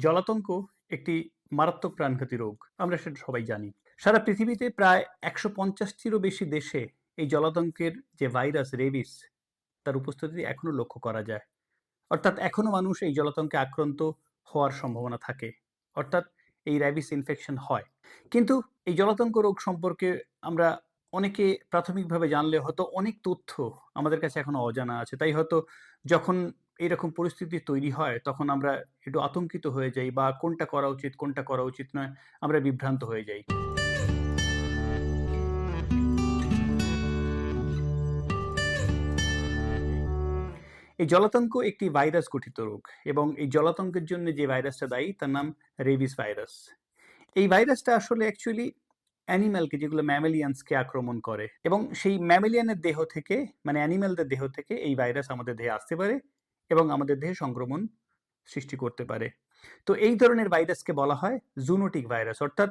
জলাতঙ্ক একটি মারাত্মক প্রাণঘাতী রোগ। আমরা সেটা সবাই জানি। সারা পৃথিবীতে প্রায় একশো পঞ্চাশটিরও বেশি দেশে এই জলাতঙ্কের যে ভাইরাস, রেবিস, তার উপস্থিতি এখনও লক্ষ্য করা যায়। অর্থাৎ এখনও মানুষ এই জলাতঙ্কে আক্রান্ত হওয়ার সম্ভাবনা থাকে। অর্থাৎ এই র্যাবিস ইনফেকশন হয়। কিন্তু এই জলাতঙ্ক রোগ সম্পর্কে আমরা অনেকে প্রাথমিকভাবে জানলে হয়তো অনেক তথ্য আমাদের কাছে এখনও অজানা আছে। তাই হয়তো যখন এরকম পরিস্থিতি তৈরি হয়, তখন আমরা একটু আতঙ্কিত হয়ে যাই বা কোনটা করা উচিত, কোনটা করা উচিত নয়, আমরা বিভ্রান্ত হয়ে যাই। এই জলাতঙ্ক একটি ভাইরাস গঠিত রোগ এবং এই জলাতঙ্কের জন্য যে ভাইরাসটা দায়ী, তার নাম রেবিস ভাইরাস। এই ভাইরাসটা আসলে অ্যাকচুয়ালি অ্যানিম্যালকে যেগুলো ম্যামেলিয়ানসকে আক্রমণ করে এবং সেই ম্যামেলিয়ানের দেহ থেকে মানে অ্যানিম্যালদের দেহ থেকে এই ভাইরাস আমাদের দেহে আসতে পারে। এবং আমাদের দেহে সংক্রমণ সৃষ্টি করতে পারে। তো এই ধরনের ভাইরাসকে বলা হয় জুনোটিক ভাইরাস অর্থাৎ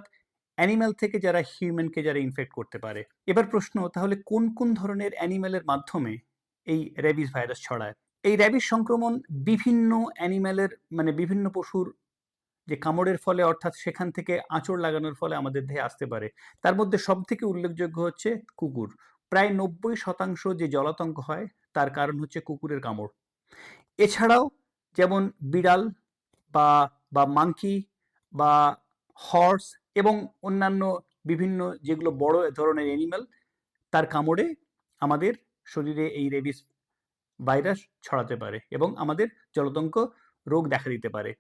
অ্যানিম্যাল থেকে যারা হিউম্যানকে যারা ইনফেক্ট করতে পারে। এবার প্রশ্ন, তাহলে কোন কোন ধরনের অ্যানিম্যালের মাধ্যমে এই র্যাবিস ভাইরাস ছড়ায়? এই র্যাবিস সংক্রমণ বিভিন্ন অ্যানিম্যালের মানে বিভিন্ন পশুর যে কামড়ের ফলে, অর্থাৎ সেখান থেকে আঁচড় লাগানোর ফলে আমাদের দেহে আসতে পারে। তার মধ্যে সব থেকে উল্লেখযোগ্য হচ্ছে কুকুর। প্রায় নব্বই শতাংশ যে জলাতঙ্ক হয়, তার কারণ হচ্ছে কুকুরের কামড়। এছাড়াও যেমন বিড়াল বা বা মাংকি বা হর্স এবং অন্যান্য বিভিন্ন যেগুলো বড় ধরনের অ্যানিম্যাল তার কামড়ে আমাদের শরীরে এই রেবিস ভাইরাস ছড়াতে পারে এবং আমাদের জলতঙ্ক রোগ দেখা দিতে পারে।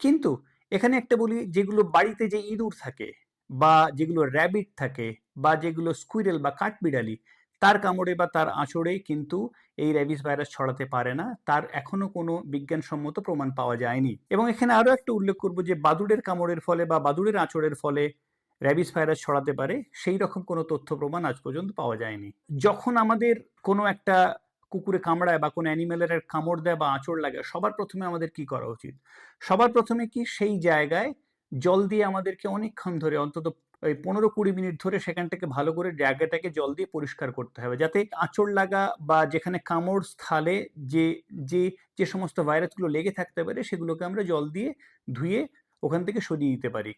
কিন্তু এখানে একটা বলি, যেগুলো বাড়িতে যে ইঁদুর থাকে বা যেগুলো র্যাবিট থাকে বা যেগুলো স্কুইরেল বা কাঠবিড়ালি তার কামড়ে বা তার আঁচড়ে কিন্তু এই র্যাবিস ভাইরাস ছড়াতে পারে না। তার এখনও কোনো বিজ্ঞানসম্মত প্রমাণ পাওয়া যায়নি। এবং এখানে আরও একটা উল্লেখ করব যে, বাদুড়ের কামড়ের ফলে বা বাদুড়ের আঁচড়ের ফলে র্যাবিস ভাইরাস ছড়াতে পারে, সেই রকম কোনো তথ্য প্রমাণ আজ পর্যন্ত পাওয়া যায়নি। যখন আমাদের কোনো একটা কুকুরে কামড়ায় বা কোনো অ্যানিমেলের কামড় দেয় বা আঁচড় লাগে, সবার প্রথমে আমাদের কি করা উচিত? সবার প্রথমে কি সেই জায়গায় জল দিয়ে আমাদেরকে অনেকক্ষণ ধরে অন্তত ওই পনেরো কুড়ি মিনিট ধরে সেখান থেকে ভালো করে জায়গাটাকে জল দিয়ে পরিষ্কার করতে হবে। যাতে আঁচড় লাগা বা যেখানে কামড় স্থলে যে যে যে সমস্ত ভাইরাসগুলো লেগে থাকতে পারে সেগুলোকে আমরা জল দিয়ে ধুয়ে ওখান থেকে সরিয়ে দিতে পারি।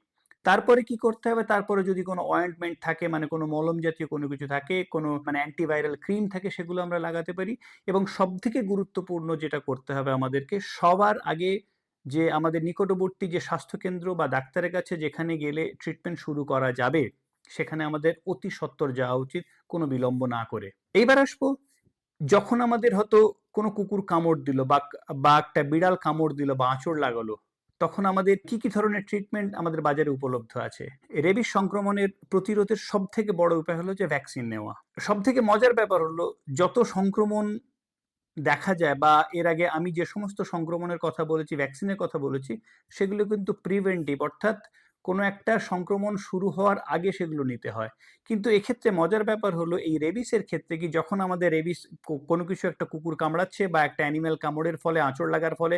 তারপরে কি করতে হবে? তারপরে যদি কোনো অয়েন্টমেন্ট থাকে মানে কোনো মলম জাতীয় কোনো কিছু থাকে, কোনো মানে অ্যান্টিভাইরাল ক্রিম থাকে সেগুলো আমরা লাগাতে পারি এবং সব থেকে গুরুত্বপূর্ণ যেটা করতে হবে আমাদেরকে সবার আগে যে আমাদের নিকটবর্তী যে স্বাস্থ্যকেন্দ্র বা ডাক্তারের কাছে যেখানে গেলে ট্রিটমেন্ট শুরু করা যাবে, সেখানে আমাদের অতি সত্বর যাওয়া উচিত, কোনো বিলম্ব না করে। এইবার আসব, যখন আমাদের হয়তো কোনো কুকুর কামড় দিল বা বা একটা বিড়াল কামড় দিল বা আঁচড় লাগালো, তখন আমাদের কি কি ধরনের ট্রিটমেন্ট আমাদের বাজারে উপলব্ধ আছে? রেবিস সংক্রমণের প্রতিরোধের সব থেকে বড় উপায় হলো যে ভ্যাকসিন নেওয়া। সব থেকে মজার ব্যাপার হলো, যত সংক্রমণ দেখা যায় বা এর আগে আমি যে সমস্ত সংক্রমণের কথা বলেছি ভ্যাকসিনের কথা বলেছি, সেগুলো কিন্তু প্রিভেন্টিভ অর্থাৎ কোনো একটা সংক্রমণ শুরু হওয়ার আগে সেগুলো নিতে হয়। কিন্তু এক্ষেত্রে মজার ব্যাপার হলো, এই রেবিসের ক্ষেত্রে কি যখন আমাদের রেবিস কোনো কিছু একটা কুকুর কামড়াচ্ছে বা একটা অ্যানিম্যাল কামড়ের ফলে, আঁচড় লাগার ফলে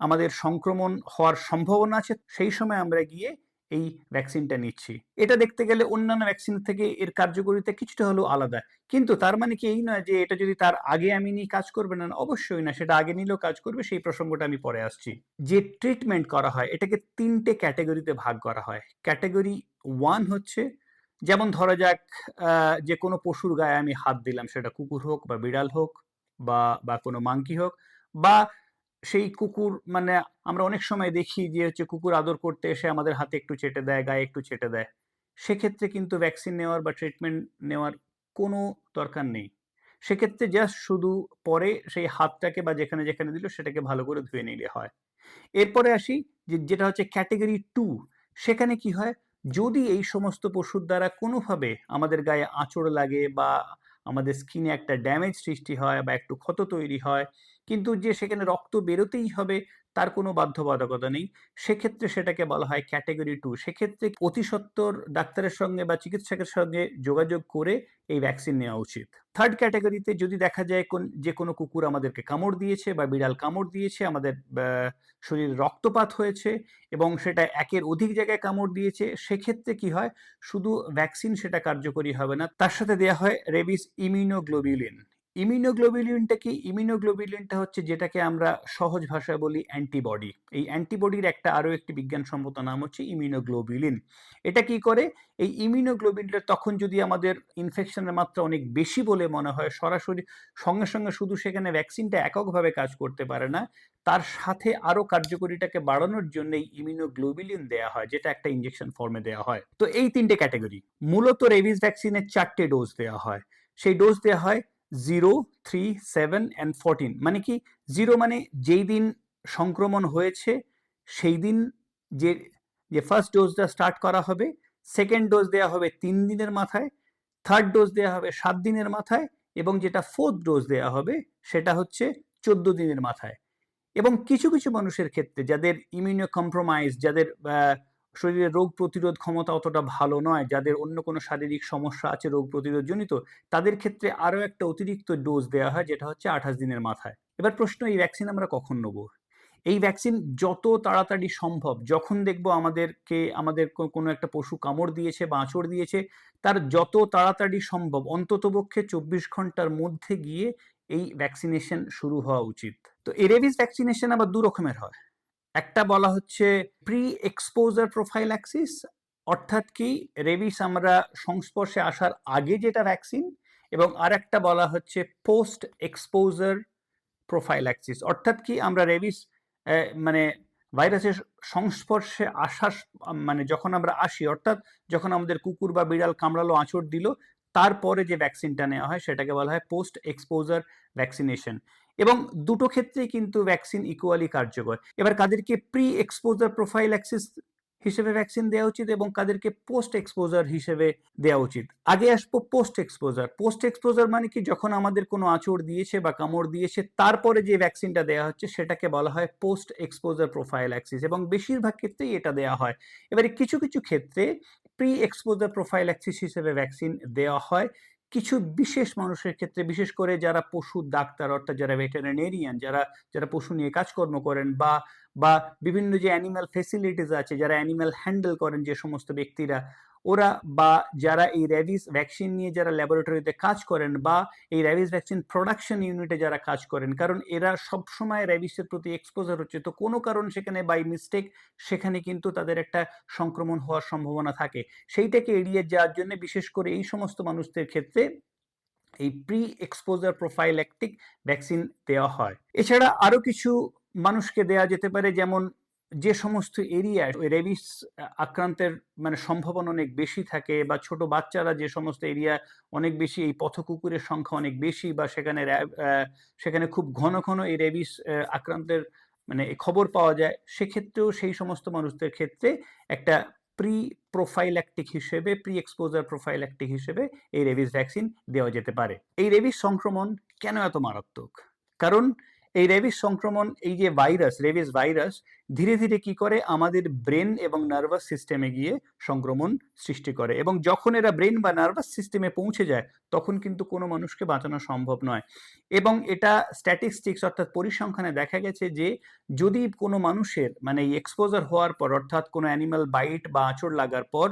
আমাদের সংক্রমণ হওয়ার সম্ভাবনা আছে, সেই সময় আমরা গিয়ে এই ভ্যাকসিনটা নিচ্ছি। এটা দেখতে গেলে অন্যান্য ভ্যাকসিন থেকে এর কার্যকরিতা কিছুটা হলেও আলাদা। কিন্তু তার মানে কি এই নয় যে এটা যদি তার আগে আমি নিই কাজ করবে না অবশ্যই না, সেটা আগে নিলেও কাজ করবে, সেই প্রসঙ্গটা আমি পরে আসছি। যে ট্রিটমেন্ট করা হয়, এটাকে তিনটে ক্যাটাগরিতে ভাগ করা হয়। ক্যাটাগরি ওয়ান হচ্ছে, যেমন ধরা যাক যে কোনো পশুর গায়ে আমি হাত দিলাম, সেটা কুকুর হোক বা বিড়াল হোক বা বা কোনো মাংকি হোক বা সেই কুকুর মানে আমরা অনেক সময় দেখি যে হচ্ছে কুকুর আদর করতে এসে আমাদের হাতে একটু চেটে দেয়, গায়ে একটু চেটে দেয়। সেক্ষেত্রে কিন্তু ভ্যাকসিন নেওয়ার বা ট্রিটমেন্ট নেওয়ার কোনো দরকার নেই। সেক্ষেত্রে জাস্ট শুধু পরে সেই হাতটাকে বা যেখানে যেখানে দিল সেটাকে ভালো করে ধুয়ে নিলে হয়। এরপরে আসি যে যেটা হচ্ছে ক্যাটেগরি টু সেখানে কি হয়? যদি এই সমস্ত পশুর দ্বারা কোনোভাবে আমাদের গায়ে আঁচড় লাগে বা আমাদের স্কিনে একটা ড্যামেজ সৃষ্টি হয় বা একটু ক্ষত তৈরি হয় কিন্তু যে সেখানে রক্ত বেরোতেই হবে, তার কোনো বাধ্যবাধকতা নেই। সেক্ষেত্রে সেটাকে বলা হয় ক্যাটেগরি টু। সেক্ষেত্রে অতি সত্বর ডাক্তারের সঙ্গে বা চিকিৎসকের সঙ্গে যোগাযোগ করে এই ভ্যাকসিন নেওয়া উচিত। থার্ড ক্যাটাগরিতে যদি দেখা যায় কোন, যে কোনো কুকুর আমাদেরকে কামড় দিয়েছে বা বিড়াল কামড় দিয়েছে, আমাদের শরীরে রক্তপাত হয়েছে এবং সেটা একের অধিক জায়গায় কামড় দিয়েছে, সেক্ষেত্রে কি হয়? শুধু ভ্যাকসিন সেটা কার্যকরী হবে না। তার সাথে দেওয়া হয় রেবিস ইমিউনোগ্লোবিউলিন। ইমিউনোগ্লোবিউলিনটা কি? ইমিউনোগ্লোবিউলিনটা হচ্ছে যেটাকে আমরা সহজ ভাষায় বলি অ্যান্টিবডি। এই অ্যান্টিবডির একটা আরও একটি বিজ্ঞানসম্মত নাম হচ্ছে ইমিউনোগ্লোবিউলিন এটা কি করে? এই ইমিউনোগ্লোবিউলিনটা তখন যদি আমাদের ইনফেকশনের মাত্রা অনেক বেশি বলে মনে হয়, সরাসরি সঙ্গে সঙ্গে শুধু সেখানে ভ্যাকসিনটা এককভাবে কাজ করতে পারে না, তার সাথে আরও কার্যকরীটাকে বাড়ানোর জন্য এই ইমিউনোগ্লোবিলিন দেওয়া হয়, যেটা একটা ইঞ্জেকশন ফর্মে দেওয়া হয়। তো এই তিনটে ক্যাটাগরি। মূলত রেবিস ভ্যাকসিনের চারটে ডোজ দেওয়া হয়। সেই ডোজ দেওয়া হয় zero three seven and fourteen মানে কি জিরো মানে যেই দিন সংক্রমণ হয়েছে, সেই দিন যে যে ফার্স্ট ডোজটা স্টার্ট করা হবে সেকেন্ড ডোজ দেওয়া হবে তিন দিনের মাথায় থার্ড ডোজ দেওয়া হবে সাত দিনের মাথায়, এবং যেটা ফোর্থ ডোজ দেওয়া হবে সেটা হচ্ছে চোদ্দ দিনের মাথায়। এবং কিছু কিছু মানুষের ক্ষেত্রে যাদের ইমিউনো কম্প্রোমাইজ যাদের শরীরে রোগ প্রতিরোধ ক্ষমতা অতটা ভালো নয়। যাদের অন্য কোনো শারীরিক সমস্যা আছে রোগ প্রতিরোধ জনিত তাদের ক্ষেত্রে আরও একটা অতিরিক্ত ডোজ দেওয়া হয়, যেটা হচ্ছে আঠাশ দিনের মাথায়। এবার প্রশ্ন, এই ভ্যাকসিন আমরা কখন নেব? এই ভ্যাকসিন যত তাড়াতাড়ি সম্ভব, যখন দেখব আমাদেরকে, আমাদের কোনো একটা পশু কামড় দিয়েছে বা আঁচড় দিয়েছে, তার যত তাড়াতাড়ি সম্ভব, অন্ততপক্ষে চব্বিশ ঘণ্টার মধ্যে গিয়ে এই ভ্যাকসিনেশন শুরু হওয়া উচিত। তো এই রেবিস ভ্যাকসিনেশন আবার দু রকমের হয়। একটা বলা হচ্ছে প্রি এক্সপোজার প্রোফাইল অ্যাক্সিস অর্থাৎ কি রেবিস আমরা সংস্পর্শে আসার আগে যেটা ভ্যাকসিন এবং আর একটা বলা হচ্ছে পোস্ট এক্সপোজার প্রোফাইল অ্যাক্সিস অর্থাৎ কি আমরা রেবিস মানে ভাইরাসের সংস্পর্শে আসার মানে যখন আমরা আসি, অর্থাৎ যখন আমাদের কুকুর বা বিড়াল কামড়ালো, আঁচড় দিল তারপরে যে ভ্যাকসিনটা নেওয়া হয় সেটাকে বলা হয় পোস্ট এক্সপোজার ভ্যাকসিনেশন। এবং দুটো ক্ষেত্রেই কিন্তু ভ্যাকসিন ইকুয়ালি কার্যকর। এবার কাদেরকে প্রি এক্সপোজার প্রোফাইল অ্যাক্সিস হিসেবে ভ্যাকসিন দেওয়া উচিত এবং কাদেরকে পোস্ট এক্সপোজার হিসেবে দেওয়া উচিত। আগে আসব পোস্ট এক্সপোজার পোস্ট এক্সপোজার মানে কি? যখন আমাদের কোনো আঁচড় দিয়েছে বা কামড় দিয়েছে, তারপরে যে ভ্যাকসিনটা দেওয়া হচ্ছে সেটাকে বলা হয় পোস্ট এক্সপোজার প্রোফাইল অ্যাক্সিস এবং বেশিরভাগ ক্ষেত্রেই এটা দেওয়া হয়। এবারে কিছু কিছু ক্ষেত্রে প্রি এক্সপোজার প্রোফাইল অ্যাক্সিস হিসেবে ভ্যাকসিন দেওয়া হয়। কিছু বিশেষ মানুষের ক্ষেত্রে, বিশেষ করে যারা পশু ডাক্তার, অর্থাৎ যারা ভেটেরিনেরিয়ান যারা যারা পশু নিয়ে কাজকর্ম করেন বা বা বিভিন্ন যে অ্যানিম্যাল ফেসিলিটিস আছে, যারা অ্যানিম্যাল হ্যান্ডেল করেন যে সমস্ত ব্যক্তিরা ওরা বা যারা এই র্যাবিস ভ্যাকসিন নিয়ে যারা ল্যাবরেটরিতে কাজ করেন বা এই র্যাবিস ভ্যাকসিন প্রোডাকশন ইউনিটে যারা কাজ করেন, কারণ এরা সবসময় র্যাবিসের প্রতি এক্সপোজার হচ্ছে। তো কোনো কারণ সেখানে বাই মিস্টেক সেখানে কিন্তু তাদের একটা সংক্রমণ হওয়ার সম্ভাবনা থাকে। সেইটাকে এড়িয়ে যাওয়ার জন্য বিশেষ করে এই সমস্ত মানুষদের ক্ষেত্রে এই প্রি এক্সপোজার প্রোফাইল্যাকটিক ভ্যাকসিন দেওয়া হয়। এছাড়া আরও কিছু মানুষকে দেওয়া যেতে পারে, যেমন যে সমস্ত এরিয়ায় রেবিস আক্রান্তের মানে সম্ভাবনা অনেক বেশি থাকে বা ছোট বাচ্চারা যে সমস্ত এরিয়া অনেক বেশি, এই পথকুকুরের সংখ্যা অনেক বেশি বা সেখানে সেখানে খুব ঘন ঘন এই রেবিস আক্রান্তের মানে খবর পাওয়া যায়, সেক্ষেত্রেও সেই সমস্ত মানুষদের ক্ষেত্রে একটা প্রি প্রোফাইল্যাকটিক হিসেবে প্রি এক্সপোজার প্রোফাইল্যাকটিক হিসেবে এই রেবিস ভ্যাকসিন দেওয়া যেতে পারে। এই রেবিস সংক্রমণ কেন এত মারাত্মক? কারণ এই রেবিস সংক্রমণ, এই যে ভাইরাস রেবিস ভাইরাস ধীরে ধীরে কি করে? আমাদের ব্রেন এবং নার্ভাস সিস্টেমে গিয়ে সংক্রমণ সৃষ্টি করে এবং যখন এরা ব্রেন বা নার্ভাস সিস্টেমে পৌঁছে যায়, তখন কিন্তু কোনো মানুষকে বাঁচানো সম্ভব নয়। এবং এটা স্ট্যাটিস্টিক্স অর্থাৎ পরিসংখ্যানে দেখা গেছে যে, যদি কোনো মানুষের মানে এক্সপোজার হওয়ার পর অর্থাৎ কোনো অ্যানিমাল বাইট বা আঁচড় লাগার পর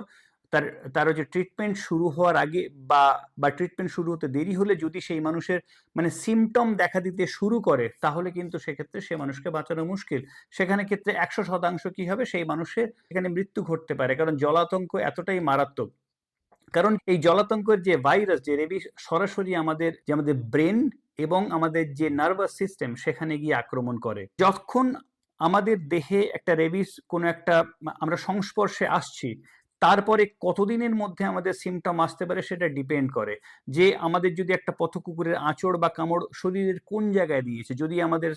তার তার যে ট্রিটমেন্ট শুরু হওয়ার আগে বা বা ট্রিটমেন্ট শুরু হতে দেরি হলে যদি সেই মানুষের মানে সিমটম দেখা দিতে শুরু করে, তাহলে কিন্তু সেক্ষেত্রে সে মানুষকে বাঁচানো মুশকিল। সেখানে ক্ষেত্রে একশো শতাংশ কি হবে? সেই মানুষের এখানে মৃত্যু ঘটতে পারে। কারণ জলাতঙ্ক এতটাই মারাত্মক। কারণ এই জলাতঙ্কের যে ভাইরাস যে রেবি সরাসরি আমাদের, যে আমাদের ব্রেন এবং আমাদের যে নার্ভাস সিস্টেম সেখানে গিয়ে আক্রমণ করে। যখন আমাদের দেহে একটা রেবিস কোনো একটা, আমরা সংস্পর্শে আসছি তারপরে কতদিনের মধ্যে আমাদের সিমটম আসতে পারে সেটা ডিপেন্ড করে। যে আমাদের যদি একটা পথ কুকুরের আঁচড় বা কামড় শরীরের কোন জায়গায় দিয়েছে, যদি আমাদের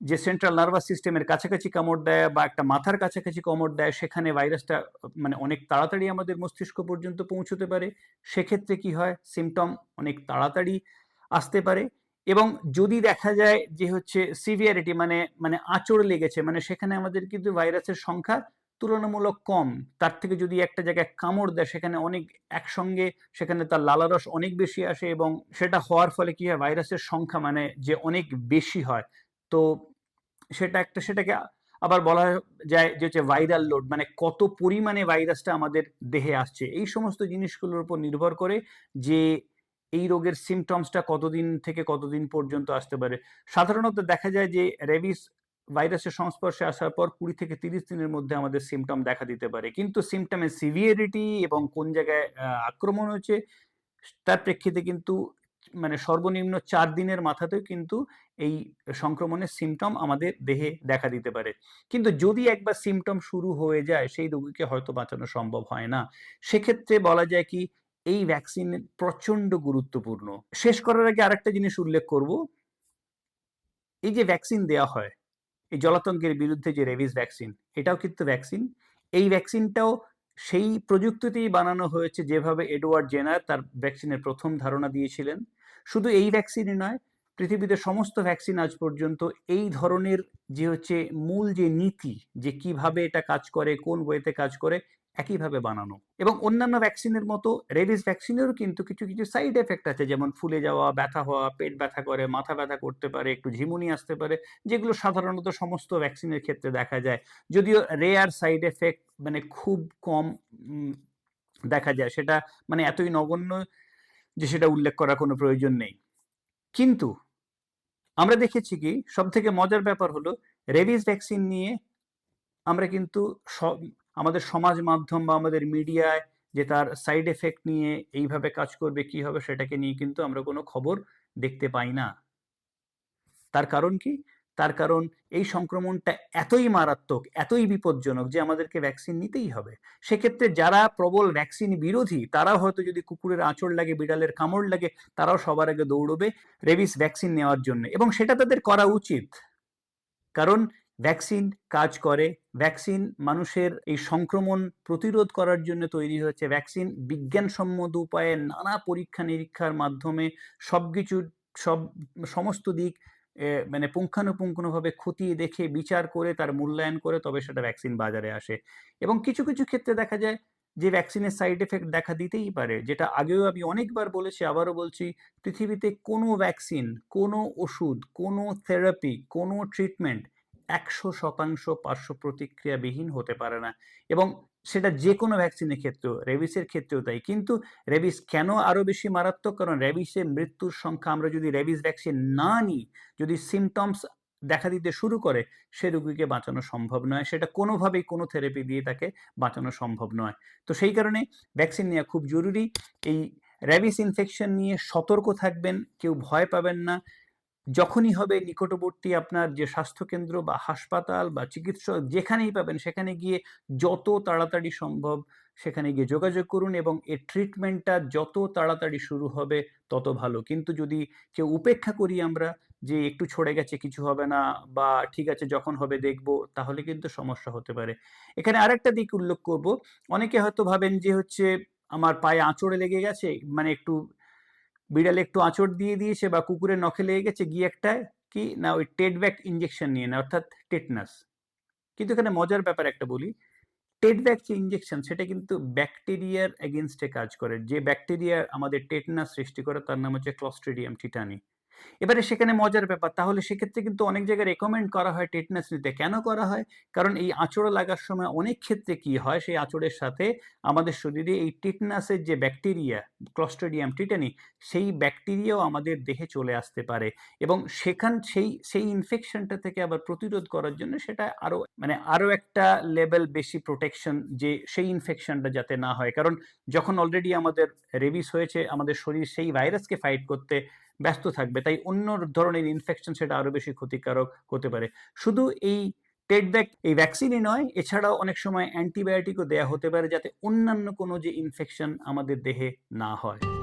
যে সেন্ট্রাল নার্ভাস সিস্টেমের কাছাকাছি কামড় দেয় বা একটা মাথার কাছাকাছি কামড় দেয়, সেখানে ভাইরাসটা মানে অনেক তাড়াতাড়ি আমাদের মস্তিষ্ক পর্যন্ত পৌঁছতে পারে। সেক্ষেত্রে কি হয়? সিমটম অনেক তাড়াতাড়ি আসতে পারে। এবং যদি দেখা যায় যে হচ্ছে সিভিয়ারিটি মানে মানে আঁচড় লেগেছে মানে সেখানে আমাদের কিন্তু ভাইরাসের সংখ্যা তুলনামূলক কম। তার থেকে যদি একটা জায়গায় কামড় দেয়, সেখানে অনেক একসঙ্গে, সেখানে তার লালারস অনেক বেশি আসে এবং সেটা হওয়ার ফলে কি হয়, ভাইরাসের সংখ্যা মানে যে অনেক বেশি হয়। তো সেটা একটা, সেটাকে আবার বলা যায় যে হচ্ছে ভাইরাল লোড মানে কত পরিমাণে ভাইরাসটা আমাদের দেহে আসছে। এই সমস্ত জিনিসগুলোর উপর নির্ভর করে যে এই রোগের সিমটমসটা কতদিন থেকে কতদিন পর্যন্ত আসতে পারে। সাধারণত দেখা যায় যে রেবিস ভাইরাসের সংস্পর্শে আসার পর কুড়ি থেকে তিরিশ দিনের মধ্যে আমাদের সিমটম দেখা দিতে পারে। কিন্তু সিমটমের সিভিয়ারিটি এবং কোন জায়গায় আক্রমণ হয়েছে, তার প্রেক্ষিতে কিন্তু মানে সর্বনিম্ন চার দিনের মাথাতেও কিন্তু এই সংক্রমণের সিমটম আমাদের দেহে দেখা দিতে পারে। কিন্তু যদি একবার সিমটম শুরু হয়ে যায়, সেই রোগীকে হয়তো বাঁচানো সম্ভব হয় না। সেক্ষেত্রে বলা যায় কি, এই ভ্যাকসিন প্রচণ্ড গুরুত্বপূর্ণ। শেষ করার আগে আরেকটা জিনিস উল্লেখ করব। এই যে ভ্যাকসিন দেওয়া হয় এই জলাতঙ্কের বিরুদ্ধে যে রেবিস ভ্যাকসিন এটাও কিন্তু ভ্যাকসিন এই ভ্যাকসিনটাও সেই প্রযুক্তিতেই বানানো হয়েছে যেভাবে এডওয়ার্ড জেনার তার ভ্যাকসিনের প্রথম ধারণা দিয়েছিলেন। শুধু এই ভ্যাকসিনই নয়, পৃথিবীতে সমস্ত ভ্যাকসিন আজ পর্যন্ত এই ধরনের যে হচ্ছে মূল যে নীতি, যে কীভাবে এটা কাজ করে, কোন ওয়েতে কাজ করে একইভাবে বানানো। এবং অন্যান্য ভ্যাকসিনের মতো রেবিস ভ্যাকসিনেরও কিন্তু কিছু কিছু সাইড এফেক্ট আছে, যেমন ফুলে যাওয়া, ব্যথা হওয়া, পেট ব্যথা করে, মাথা ব্যথা করতে পারে, একটু ঝিমুনি আসতে পারে, যেগুলো সাধারণত সমস্ত ভ্যাকসিনের ক্ষেত্রে দেখা যায়। যদিও রেয়ার সাইড এফেক্ট মানে খুব কম দেখা যায়। সেটা মানে এতই নগণ্য যে সেটা উল্লেখ করার কোনো প্রয়োজন নেই। কিন্তু আমরা দেখেছি কি সব থেকে মজার ব্যাপার হলো রেবিস ভ্যাকসিন নিয়ে আমরা কিন্তু আমাদের সমাজ মাধ্যম বা আমাদের মিডিয়ায় যে তার সাইড এফেক্ট নিয়ে এইভাবে কাজ করবে, কি হবে সেটাকে নিয়ে কিন্তু আমরা কোনো খবর দেখতে পাই না। তার কারণ কি? তার কারণ এই সংক্রমণটা এতই মারাত্মক, এতই বিপজ্জনক যে আমাদেরকে ভ্যাকসিন নিতেই হবে। সেক্ষেত্রে যারা প্রবল ভ্যাকসিন বিরোধী, তারাও হয়তো যদি কুকুরের আঁচড় লাগে, বিড়ালের কামড় লাগে, তারাও সবার আগে দৌড়বে রেবিস ভ্যাকসিন নেওয়ার জন্য। এবং সেটা তাদের করা উচিত। কারণ ভ্যাকসিন কাজ করে ভ্যাকসিন মানুষের এই সংক্রমণ প্রতিরোধ করার জন্য তৈরি হয়েছে। ভ্যাকসিন বিজ্ঞানসম্মত উপায়ে নানা পরীক্ষা নিরীক্ষার মাধ্যমে সবকিছু সব সমস্ত দিক মানে পুঙ্খানুপুঙ্খানুভাবে খতিয়ে দেখে, বিচার করে, তার মূল্যায়ন করে তবে সেটা ভ্যাকসিন বাজারে আসে। এবং কিছু কিছু ক্ষেত্রে দেখা যায় যে ভ্যাকসিনের সাইড এফেক্ট দেখা দিতেই পারে, যেটা আগেও আমি অনেকবার বলেছি, আবারও বলছি, পৃথিবীতে কোনো ভ্যাকসিন কোনো ওষুধ, কোনো থেরাপি কোনো ট্রিটমেন্ট একশো শতাংশ পার্শ্ব প্রতিক্রিয়াবিহীন হতে পারে না। এবং সেটা যে কোনো ভ্যাকসিনের ক্ষেত্রেও রেবিসের ক্ষেত্রেও তাই। কিন্তু রেবিস কেন আরও বেশি মারাত্মক? কারণ রেবিসে মৃত্যুর সংখ্যা আমরা যদি রেবিস ভ্যাকসিন না নিই, যদি সিমটমস দেখা দিতে শুরু করে, সে রুগীকে বাঁচানো সম্ভব নয়। সেটা কোনোভাবেই কোনো থেরাপি দিয়ে তাকে বাঁচানো সম্ভব নয়। তো সেই কারণে ভ্যাকসিন নেওয়া খুব জরুরি। এই র্যাবিস ইনফেকশন নিয়ে সতর্ক থাকবেন, কেউ ভয় পাবেন না। যখনই হবে নিকটবর্তী আপনার যে স্বাস্থ্যকেন্দ্র বা হাসপাতাল বা চিকিৎসক যেখানেই পাবেন, সেখানে গিয়ে যত তাড়াতাড়ি সম্ভব সেখানে গিয়ে যোগাযোগ করুন এবং এর ট্রিটমেন্টটা যত তাড়াতাড়ি শুরু হবে তত ভালো। কিন্তু যদি কেউ উপেক্ষা করি আমরা যে একটু ছড়ে গেছে, কিছু হবে না বা ঠিক আছে যখন হবে দেখব, তাহলে কিন্তু সমস্যা হতে পারে। এখানে আরেকটা দিক উল্লেখ করব। অনেকে হয়তো ভাবেন যে হচ্ছে আমার পায়ে আঁচড়ে লেগে গেছে মানে একটু বিড়ালে একটু আঁচড় দিয়ে দিয়েছে বা কুকুরের নখে লেগে গেছে, গিয়ে একটা কি না ওই টেডব্যাক ইঞ্জেকশন নিয়ে না অর্থাৎ টেটনাস কিন্তু এখানে মজার ব্যাপার একটা বলি টেটব্যাক যে ইঞ্জেকশন সেটা কিন্তু ব্যাকটেরিয়ার এগেনস্টে কাজ করে। যে ব্যাকটেরিয়া আমাদের টেটনাস সৃষ্টি করে, তার নাম হচ্ছে ক্লস্ট্রিডিয়াম টিটানি এবারে সেখানে মজার ব্যাপার, তাহলে সেক্ষেত্রে কিন্তু অনেক জায়গায় রেকমেন্ড করা হয় টেটনাস নিতে। কেন করা হয়? কারণ এই আঁচড় লাগার সময় অনেক ক্ষেত্রে কি হয়, সেই আঁচড়ের সাথে আমাদের শরীরে এই টিটনাসের যে ব্যাকটেরিয়া ক্লস্ট্রিডিয়াম টিটানি সেই ব্যাকটেরিয়াও আমাদের দেহে চলে আসতে পারে। এবং সেখান, সেই সেই ইনফেকশনটা থেকে আবার প্রতিরোধ করার জন্য সেটা আরও মানে আরও একটা লেভেল বেশি প্রোটেকশন যে সেই ইনফেকশনটা যাতে না হয়। কারণ যখন অলরেডি আমাদের রেবিস হয়েছে, আমাদের শরীর সেই ভাইরাসকে ফাইট করতে ব্যস্ত থাকবে। তাই অন্য ধরনের ইনফেকশন সেটা আরও বেশি ক্ষতিকারক হতে পারে। শুধু এই টেট দেখ এই ভ্যাকসিনই নয়, এছাড়াও অনেক সময় অ্যান্টিবায়োটিকও দেয়া হতে পারে যাতে অন্যান্য কোনো যে ইনফেকশন আমাদের দেহে না হয়।